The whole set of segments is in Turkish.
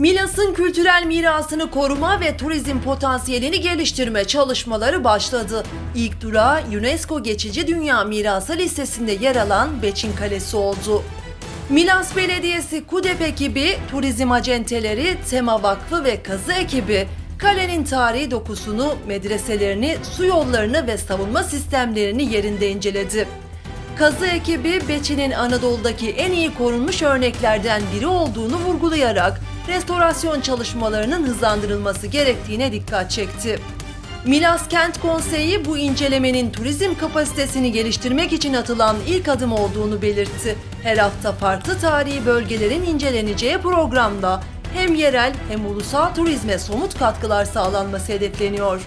Milas'ın kültürel mirasını koruma ve turizm potansiyelini geliştirme çalışmaları başladı. İlk durağı UNESCO Geçici Dünya Mirası listesinde yer alan Beçin Kalesi oldu. Milas Belediyesi KUDEP ekibi, turizm acenteleri, Tema Vakfı ve kazı ekibi kalenin tarihi dokusunu, medreselerini, su yollarını ve savunma sistemlerini yerinde inceledi. Kazı ekibi Beçin'in Anadolu'daki en iyi korunmuş örneklerden biri olduğunu vurgulayarak restorasyon çalışmalarının hızlandırılması gerektiğine dikkat çekti. Milas Kent Konseyi bu incelemenin turizm kapasitesini geliştirmek için atılan ilk adım olduğunu belirtti. Her hafta farklı tarihi bölgelerin inceleneceği programda hem yerel hem ulusal turizme somut katkılar sağlanması hedefleniyor.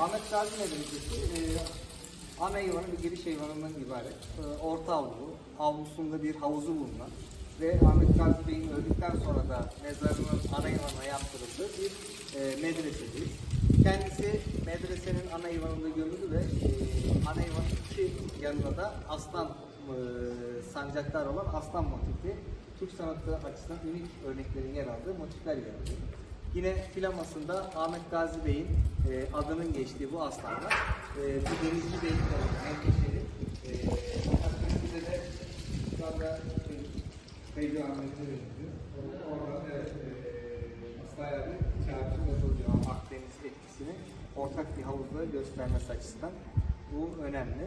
Ahmet e, ana hayvanı bir giriş hayvanından ibaret. E, orta avlu, avlusunda bir havuzu bulunan ve Ahmet Gazi Bey'in öldükten sonra da mezarının ana hayvanına yaptırıldığı bir e, medresedir. Kendisi medresenin ana hayvanında gömülü ve e, ana hayvanın iki yanında da aslan e, sancaklar olan aslan motifi. Türk sanatı açısından unik örneklerin yer aldığı motifler yer alıyor. Yine filamasında Ahmet Gazi Bey'in e, adının geçtiği bu aslanlar e, bu Denizli Bey'in menteşeli. E, Atatürk'te de şu anda Beyli Ahmet'e benziyor. Orada evet, e, bayağı bir çarpım yapılıyor Akdeniz etkisini ortak bir havuzda göstermesi açısından bu önemli.